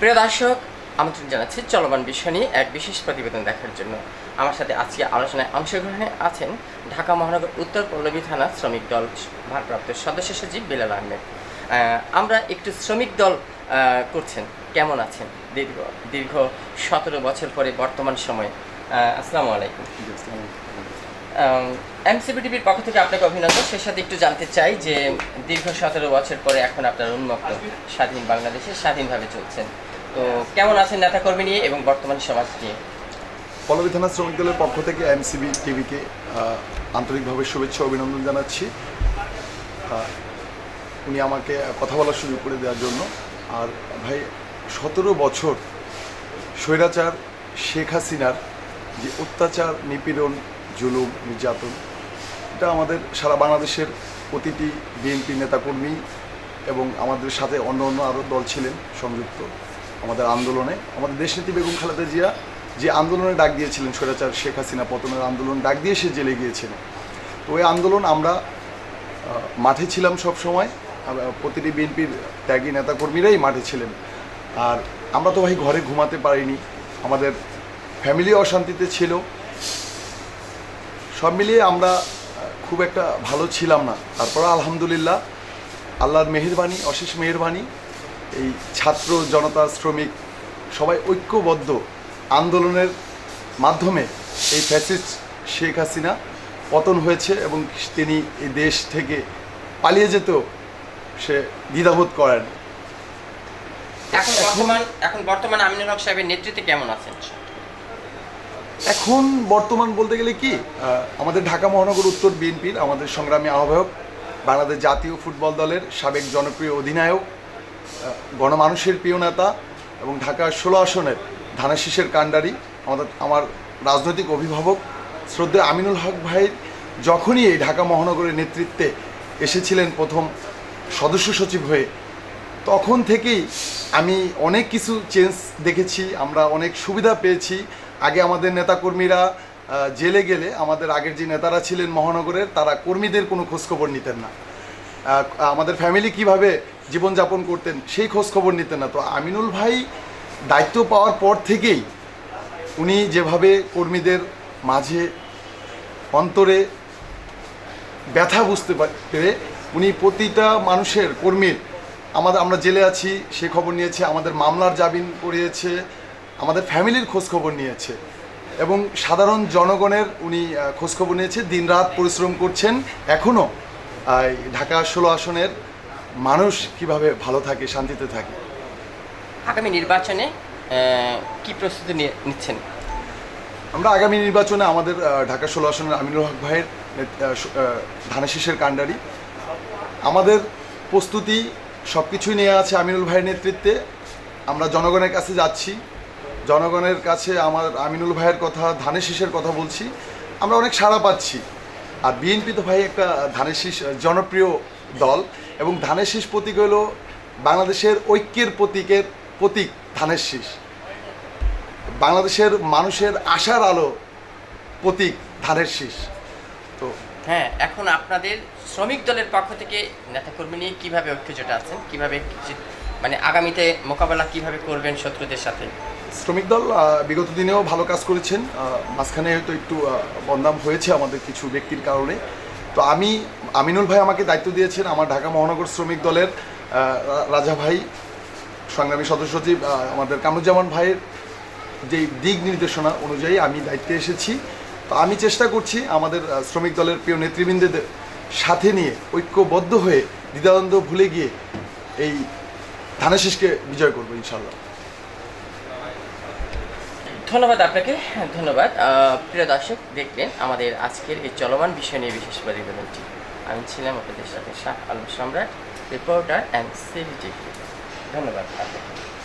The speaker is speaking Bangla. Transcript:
প্রিয় দর্শক, আমন্ত্রণ জানাচ্ছি চলমান বিষয় নিয়ে এক বিশেষ প্রতিবেদন দেখার জন্য। আমার সাথে আজকে আলোচনায় অংশগ্রহণে আছেন ঢাকা মহানগর উত্তর পল্লবী থানা শ্রমিক দল ভারপ্রাপ্ত সদস্য সচিব বিলাল আহমেদ। আমরা একটু শ্রমিক দল করছেন। কেমন আছেন? দীর্ঘ দীর্ঘ সতেরো বছর পরে বর্তমান সময়ে। আসসালামু আলাইকুম। এমসিবিটিভির পক্ষ থেকে আপনাকে অভিনন্দন। সেই সাথে একটু জানতে চাই যে দীর্ঘ সতেরো বছর পরে এখন আপনার উন্মুক্ত স্বাধীন বাংলাদেশে স্বাধীনভাবে চলছেন। তো কেমন আছেন নেতাকর্মী নিয়ে এবং বর্তমান সমাজ নিয়ে? পল্লবী থানা শ্রমিক দলের পক্ষ থেকে এমসিবি টিভিকে আন্তরিকভাবে শুভেচ্ছা অভিনন্দন জানাচ্ছি। উনি আমাকে কথা বলার সুযোগ করে দেওয়ার জন্য। আর ভাই, সতেরো বছর স্বৈরাচার শেখ হাসিনার যে অত্যাচার, নিপীড়ন, জুলুম, নির্যাতন, এটা আমাদের সারা বাংলাদেশের প্রতিটি বিএনপি নেতাকর্মী এবং আমাদের সাথে অন্য অন্য আরও দল ছিলেন সংযুক্ত। আমাদের আন্দোলনে, আমাদের দেশনীতি বেগম খালেদা জিয়া যে আন্দোলনে ডাক দিয়েছিলেন স্বৈরাচার শেখ হাসিনা পতনের আন্দোলন, ডাক দিয়ে সে জেলে গিয়েছিলেন তো ওই আন্দোলন আমরা মাঠে ছিলাম সব সময় প্রতিটি বিএনপির ত্যাগী নেতাকর্মীরাই মাঠে ছিলেন। আর আমরা তো ভাই ঘরে ঘুমাতে পারিনি, আমাদের ফ্যামিলি অশান্তিতে ছিল। সব মিলিয়ে আমরা খুব একটা ভালো ছিলাম না। তারপর আলহামদুলিল্লাহ, আল্লাহর মেহেরবানি, অশেষ মেহেরবানি এই ছাত্র জনতা শ্রমিক সবাই ঐক্যবদ্ধ আন্দোলনের মাধ্যমে এই ফ্যাসিস্ট শেখ হাসিনা পতন হয়েছে এবং তিনি এই দেশ থেকে পালিয়ে যেতেও সে দ্বিধাবোধ করেন। এখন বর্তমান এখন বর্তমান আমিনুল হক সাহেবের নেতৃত্বে কেমন আছেন? এখন বর্তমান বলতে গেলে কি আমাদের ঢাকা মহানগর উত্তর বিএনপির আমাদের সংগ্রামী আহ্বায়ক বাংলাদেশ জাতীয় ফুটবল দলের সাবেক জনপ্রিয় অধিনায়ক গণমানুষের প্রিয় নেতা এবং ঢাকা ষোলো আসনের ধানাশিসের কাণ্ডারি, আমাদের, আমার রাজনৈতিক অভিভাবক শ্রদ্ধেয় আমিনুল হক ভাই যখনই এই ঢাকা মহানগরের নেতৃত্বে এসেছিলেন প্রথম সদস্য সচিব হয়ে, তখন থেকেই আমি অনেক কিছু চেঞ্জ দেখেছি, আমরা অনেক সুবিধা পেয়েছি। আগে আমাদের নেতাকর্মীরা জেলে গেলে আমাদের আগের যে নেতারা ছিলেন মহানগরের, তারা কর্মীদের কোনো খোঁজখবর নিতেন না। আমাদের ফ্যামিলি কীভাবে জীবনযাপন করতেন, সেই খোঁজখবর নিতেন না। তো আমিনুল ভাই দায়িত্ব পাওয়ার পর থেকেই উনি যেভাবে কর্মীদের মাঝে অন্তরে ব্যথা বুঝতে পেরে, উনি প্রতিটা মানুষের কর্মীর, আমাদের, আমরা জেলে আছি, সে খবর নিয়েছে, আমাদের মামলার জামিন করিয়েছে, আমাদের ফ্যামিলির খোঁজখবর নিয়েছে এবং সাধারণ জনগণের উনি খোঁজখবর নিয়েছে, দিনরাত পরিশ্রম করছেন, এখনও ঢাকা ষোলো আসনের মানুষ কীভাবে ভালো থাকে শান্তিতে থাকে? আগামী নির্বাচনে কি প্রস্তুতি নিয়ে নিচ্ছেন? আমরা আগামী নির্বাচনে আমাদের ঢাকা ষোলো আসনের আমিনুল হক ভাইয়ের ধানেশিসের কাণ্ডারি। আমাদের প্রস্তুতি সব কিছুই নিয়ে আছে আমিনুল ভাইয়ের নেতৃত্বে। আমরা জনগণের কাছে যাচ্ছি। জনগণের কাছে আমার আমিনুল ভাইয়ের কথা ধানের শীষের কথা বলছি। আমরা অনেক সাড়া পাচ্ছি। আর বিএনপি তো ভাই একটা ধানের শীষ জনপ্রিয় দল। এবং ধানের শীষ প্রতীক হলো বাংলাদেশের ঐক্যের প্রতীকের প্রতীক ধানের শীষ। বাংলাদেশের মানুষের আশার আলো প্রতীক ধানের শীষ। তো হ্যাঁ এখন আপনাদের শ্রমিক দলের পক্ষ থেকে নেতাকর্মী নিয়ে কীভাবে ঐক্যজোটে আছেন? কীভাবে মানে আগামীতে মোকাবেলা কীভাবে করবেন শত্রুদের সাথে? শ্রমিক দল বিগত দিনেও ভালো কাজ করেছেন। মাঝখানে হয়তো একটু বদনাম হয়েছে আমাদের কিছু ব্যক্তির কারণে। তো আমি, আমিনুল ভাই আমাকে দায়িত্ব দিয়েছেন, আমার ঢাকা মহানগর শ্রমিক দলের রাজা ভাই, সংগ্রামী সদস্য সচিব আমাদের কামরুজ্জামান ভাইয়ের যে দিক নির্দেশনা অনুযায়ী আমি দায়িত্বে এসেছি। তো আমি চেষ্টা করছি আমাদের শ্রমিক দলের প্রিয় নেতৃবৃন্দদের সাথে নিয়ে ঐক্যবদ্ধ হয়ে দ্বিধাদ্বন্দ্ব ভুলে গিয়ে এই ধানেশিসকে বিজয় করব ইনশাল্লাহ ধন্যবাদ আপনাকে, ধন্যবাদ। প্রিয় দর্শক দেখলেন আমাদের আজকের এই চলমান বিষয় নিয়ে বিশেষ প্রতিবেদনটি। আমি ছিলাম আপনাদের সাথে শাহ আলম সম্রাট রিপোর্টার অ্যান্ড সিভিটি ধন্যবাদ আপনাকে।